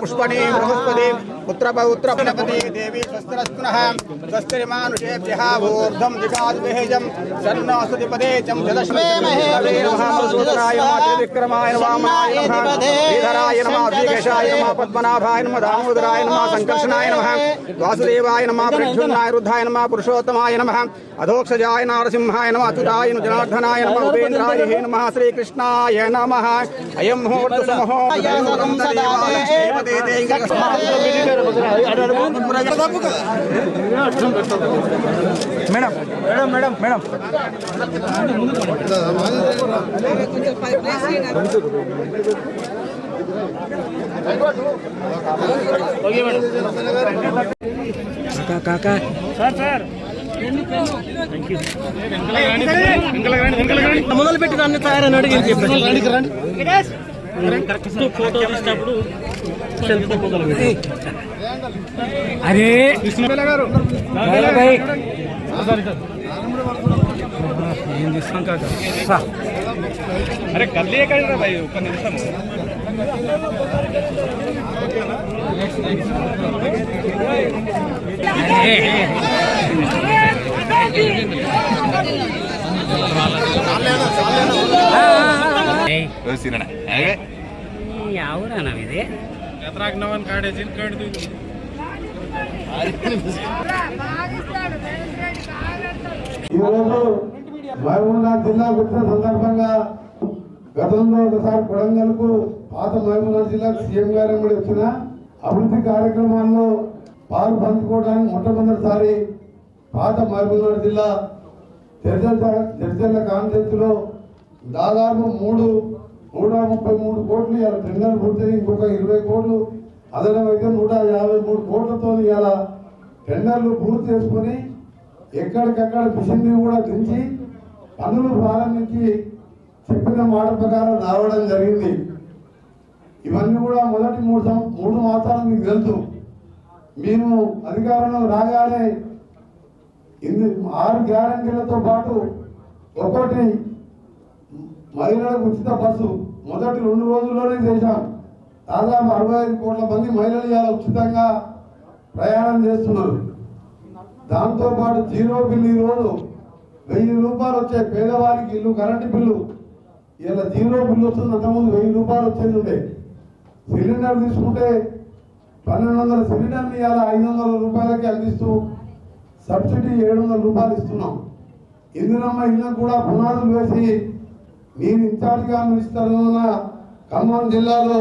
पुष्पणी बृहस्पति पुत्र देवी स्वस्तरस्तुनः स्वस्तिमानुषेभ्यः ऊर्ध्वं दिगाद्विहेजं सन्नो सुधिपदे पद्मनाभाय दामोदराय संकर्षणाय वासुदेवाय नमः प्रज्युम्नाय रुद्धाय नमः पुरुषोत्तमाय नमः अधोक्षजाय नारसिंहाय नमः अच्युताय जनार्दनाय नमः उपेन्द्राय नमः श्रीकृष्णाय नमः అయం ముహూర్త సుమహో మేడం. మేడం. మేడం మేడం మొదలు పెట్టి అన్ని తయారని అడిగి అరే గారు ఏం చేస్తాం కాక అరే కల్లి ఎక్కడ భాయ్ ఒక్క నిమిషం. ఎవరన్నా ఇది ఈరోజు మహబూబ్నాథ్ జిల్లా పుట్టిన సందర్భంగా గతంలో ఒకసారి కొడంగల్కు పాత మహబూబ్నాథ్ జిల్లాకు సీఎం గారు కూడా వచ్చిన అభివృద్ధి కార్యక్రమాల్లో పాలు పంచుకోవడానికి మొట్టమొదటిసారి పాత మహబూబ్నాథ్ జిల్లా చర్చల చర్చల కాన్సెప్ట్లో దాదాపు మూడు నూట ముప్పై మూడు కోట్లు ఇవాళ టెండర్ పూర్తి ఇంకొక ఇరవై కోట్లు అదనమైతే నూట యాభై మూడు కోట్లతో ఇవాళ టెండర్లు పూర్తి చేసుకొని ఎక్కడికక్కడ మిషన్లు కూడా దించి పనులు ప్రారంభించి చెప్పిన మాట ప్రకారం రావడం జరిగింది. ఇవన్నీ కూడా మొదటి మూడు సం- మూడు మాసాలు మీకు తెలుసు. మేము అధికారంలో రాగానే ఇన్ని ఆరు గ్యారంటీలతో పాటు ఒకటి మహిళలకు ఉచిత బస్సు. మొదటి రెండు రోజుల్లోనే చేశాం. దాదాపు అరవై ఐదు కోట్ల మంది మహిళలు ఇలా ఉచితంగా ప్రయాణం చేస్తున్నారు. దాంతోపాటు జీరో బిల్లు ఈరోజు వెయ్యి రూపాయలు వచ్చే పేదవారికి ఇల్లు కరెంటు బిల్లు. ఇలా జీరో బిల్లు వస్తుంది అంతకుముందు వెయ్యి రూపాయలు వచ్చేది ఉండే. సిలిండర్ తీసుకుంటే పన్నెండు వందల సిలిండర్ని ఇలా ఐదు వందల రూపాయలకి అందిస్తూ సబ్సిడీ ఏడు వందల రూపాయలు ఇస్తున్నాం. ఇందిరమ్మ ఇళ్ళకు కూడా పునాదులు వేసి నేను ఇన్ఛార్జిగా మినిస్టర్ ఖమ్మం జిల్లాలో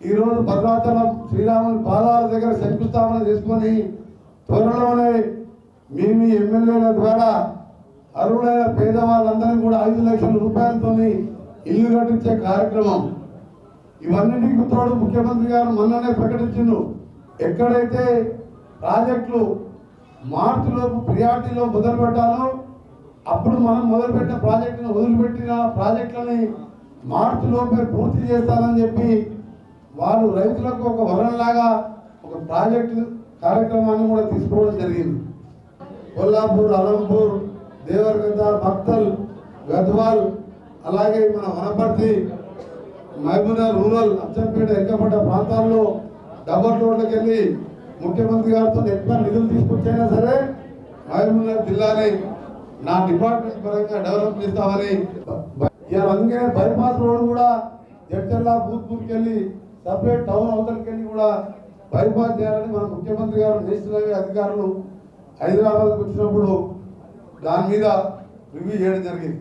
ఈరోజు భద్రాచలం శ్రీరాముని పాదాల దగ్గర శంకుస్థాపన చేసుకొని త్వరలోనే మీ ఎమ్మెల్యేల ద్వారా అర్హులైన పేదవాళ్ళందరినీ కూడా ఐదు లక్షల రూపాయలతో ఇల్లు కట్టించే కార్యక్రమం. ఇవన్నిటికి తోడు ముఖ్యమంత్రి గారు మొన్ననే ప్రకటించిండు. ఎక్కడైతే ప్రాజెక్టులు మార్చిలోపు ప్రియారిటీలో మొదలు పెట్టాలో అప్పుడు మనం మొదలుపెట్టిన ప్రాజెక్టును వదిలిపెట్టిన ప్రాజెక్టులని మార్చిలోపే పూర్తి చేస్తానని చెప్పి వాళ్ళు రైతులకు ఒక వరంలాగా ఒక ప్రాజెక్టు కార్యక్రమాన్ని కూడా తీసుకోవడం జరిగింది. కొల్లాపూర్ అలంపూర్ దేవరగద్ద భక్తల్ గద్వాల్ అలాగే మన వనపర్తి మహబూనా రూరల్ అచ్చంపేట ఎక్కబడ్డ ప్రాంతాల్లో డబల్ రోడ్లకు వెళ్ళి ముఖ్యమంత్రి గారితో ఎక్కువ నిధులు తీసుకొచ్చైనా సరే మహబూబ్నగర్ జిల్లాని నా డిపార్ట్మెంట్ పరంగా డెవలప్ చేస్తామని అందుకే అందుకనే బైపాస్ రోడ్ కూడా జడ్చర్ల భూత్పూర్కి వెళ్ళి సపరేట్ టౌన్ అవతలకి వెళ్ళి కూడా బైపాస్ చేయాలని మన ముఖ్యమంత్రి గారు నేషనల్ హైవే అధికారులు హైదరాబాద్కి వచ్చినప్పుడు దాని మీద రివ్యూ చేయడం జరిగింది.